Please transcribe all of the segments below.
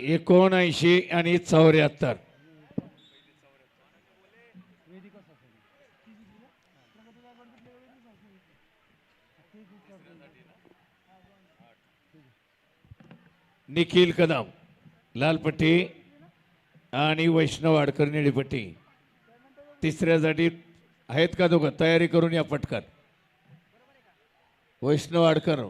एकोणऐंशी आणि चौऱ्याहत्तर. निखिल कदम लालपट्टी आणि वैष्णव आडकर निळीपट्टी. तिसऱ्यासाठी आहेत का दोघं? तयारी करून या पटकन. वैष्णव आडकर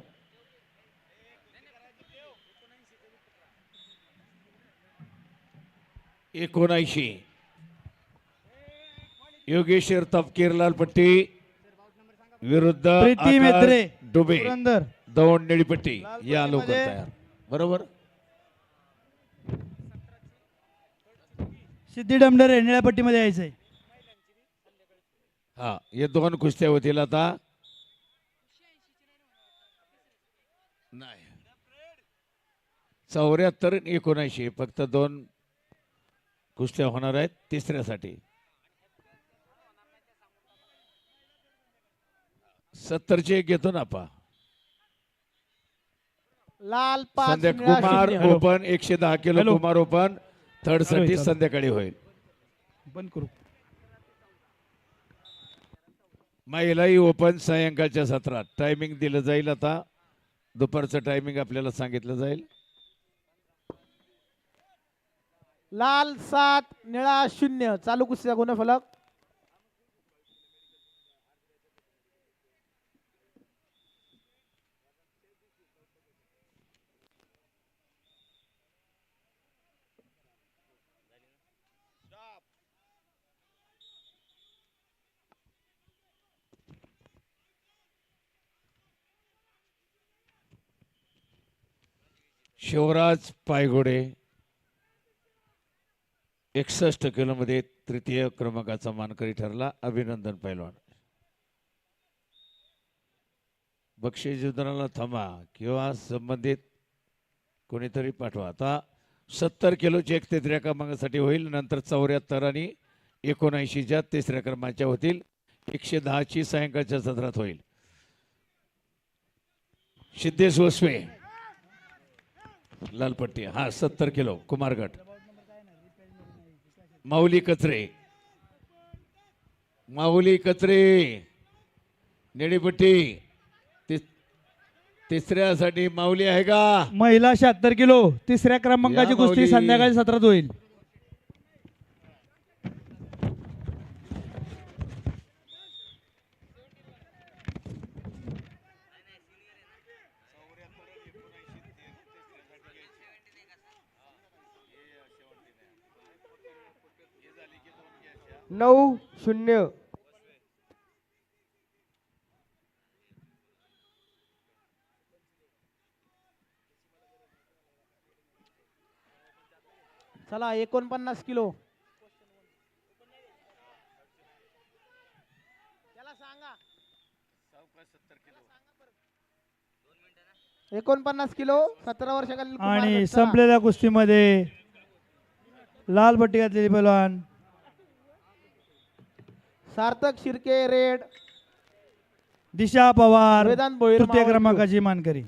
एकोणऐंशी. योगेश्वर तपकीर लालपट्टी. विरुद्ध प्रीती आकाश मेत्रे डुबे. पुरंदर. दौंड निळीपट्टी. या पट्टीमध्ये- तयार. बरोबर? सिद्धी डमडरे निळ्या पट्टीमध्ये यायचंय. हा हे दोन कुस्त्या होतील आता. नाही. चौऱ्याहत्तर एकोणऐंशी फक्त दोन कुस्त्या होणार आहेत तिसऱ्यासाठी. सत्तरचे एक घेतो ना आपा लाल पाच संध्या निळा कुमार. ओपन एकशे दहा किलो. कुमार ओपन थर्डसाठी. संध्याकाळी होईल. बंद करू. महिलाही ओपन सायंकाळच्या सत्रात. टायमिंग दिलं जाईल आता. दुपारचं टायमिंग आपल्याला सांगितलं जाईल. लाल सात निळा शून्य. चालू कुस्त्या गुणफलक. शिवराज पायघोडे एकसष्ट किलोमध्ये तृतीय क्रमांकाचा मानकरी ठरला. अभिनंदन पैलवान. बक्षीस वितरणाला थांबा किंवा संबंधित कोणीतरी पाठवा. आता सत्तर किलोची एक तिसऱ्या क्रमांकासाठी होईल. नंतर चौऱ्याहत्तर आणि एकोणऐंशीच्या तिसऱ्या क्रमांकाच्या होतील. एकशे दहाची सायंकाळच्या सत्रात होईल. सिद्धेश वसवे लालपट्टी. हा सत्तर किलो कुमारगट. माऊली कचरे. माऊली कचरे. निळीपट्टी ति- तिसऱ्यासाठी माऊली आहे का? महिला शहात्तर किलो तिसऱ्या क्रमांकाची या कुस्ती माऊली. संध्याकाळी सत्रात होईल. नऊ शून्य. चला एकोणपन्नास किलो. एकोणपन्नास किलो सतरा वर्षाखालील कुमार आणि. संपलेल्या कुस्तीमध्ये लाल पट्टी घातलेली पैलवान सार्थक शिर्के रेड. दिशा पवार वेदांत भोईर तृतीय मावळ क्रमांकाची मानकरी.